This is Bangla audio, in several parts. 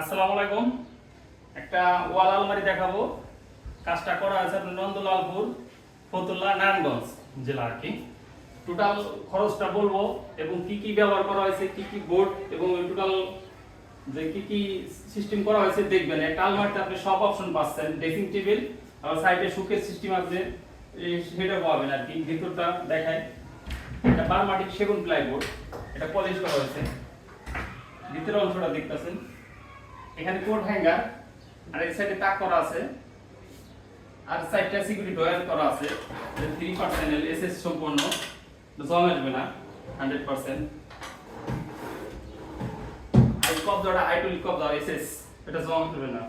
আসসালামু আলাইকুম। একটা ওয়াল আলমারি দেখাবো। কাজটা করা আছে নন্দলালপুর, ফতুল্লা, নারায়ণগঞ্জ জেলা আর কি। টোটাল খরচটা বলব এবং কি কি ব্যবহার করা হয়েছে, কি কি বোর্ড এবং টোটাল যে কি কি সিস্টেম করা হয়েছে দেখবেন। একটা আলমারিতে আপনি সব অপশন পাচ্ছেন ড্রেসিং টেবিল আর সাইডে সুকের সিস্টেম আছে সেটা পাবেন আর কি, ভিতরটা দেখায় এটা বারমাটিক সেগুন প্লাইবোর্ড এটা পলিশ করা হয়েছে। ভিতরের অংশটা দেখতেছেন। এখানে কোট হ্যাঙ্গার, আর এই সাইডে তাক করা আছে। আর সাইডটা সিকিউরিটি ডয়ার করা আছে থ্রি পার্সেন্ট এসএস সম্পূর্ণ জম আসবে না হান্ড্রেড পার্সেন্ট আর কবজাটা আইটুল কবজা এসএস এটা জম আসবে না।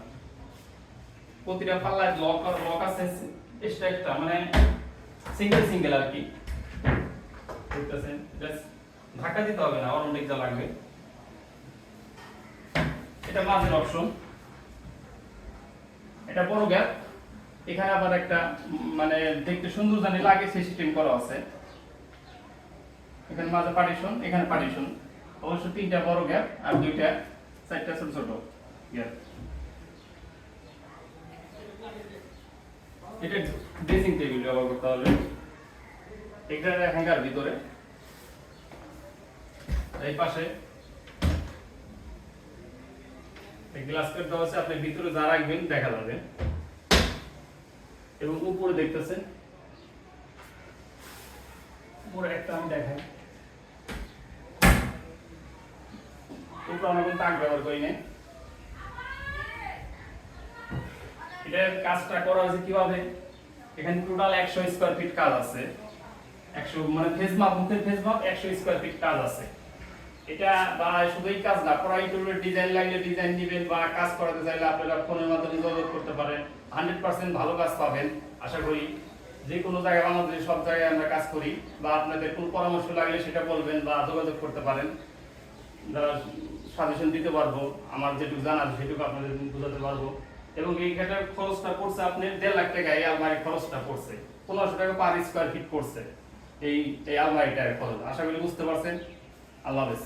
প্রতিটা পাল্লায় লক আর লক আছে এক্সট্রা একটা মানে সিঙ্গেল সিঙ্গেল আর কি। দেখতেছেন ধাক্কা দিতে হবে না, অটোমেটিক যা লাগবে। এটা মাঝের অপশন এটা বড় গ্যাপ এখানে আবার একটা মানে দেখতে সুন্দর জানি লাগে সিস্টেম করা আছে। এখানে মাঝে পার্টিশন এখানে পার্টিশন অবশ্য তিনটা বড় গ্যাপ আর দুইটা, চারটা ছোট ছোট গ্যাপ এটা ড্রেসিং টেবিল ব্যবহার করতে হবে। এটা হ্যাঙ্গার ভিতরে। এই পাশে গ্লাস কাট দেওয়া আপনি ভিতরে যা রাখবেন, দেখা যাবে। এবং উপরে দেখতেছেন ব্যবহার করি না এটার কাজটা করা হয়েছে কীভাবে? এখানে টোটাল একশো স্কোয়ার ফিট কাজ আছে। একশো মানে ফেস মাপ মাপ একশো স্কোয়ার ফিট কাজ আছে। এটা বা শুধুই কাজ না পড়াই টুলের ডিজাইন লাগলে ডিজাইন দিবেন বা কাজ করাতে চাইলে আপনারা ফোনের মাধ্যমে যোগাযোগ করতে পারেন। হান্ড্রেড পার্সেন্ট ভালো কাজ পাবেন, আশা করি। যে কোনো জায়গায় বাংলাদেশে সব জায়গায় আমরা কাজ করি বা আপনাদের কোনো পরামর্শ লাগলে সেটা বলবেন বা যোগাযোগ করতে পারেন। সাজেশন দিতে পারব, আমার যেটুকু জানা সেটুকু আপনাদের বোঝাতে পারব। এবং এই ক্ষেত্রে খরচটা পড়ছে আপনি দেড় লাখ টাকা, এই আলমারির খরচটা পড়ছে। পনেরোশো টাকা পার স্কোয়ার ফিট পড়ছে এই এই আলমারিটার খরচ। আশা করি বুঝতে পারছেন। আল্লাহ হাফেজ।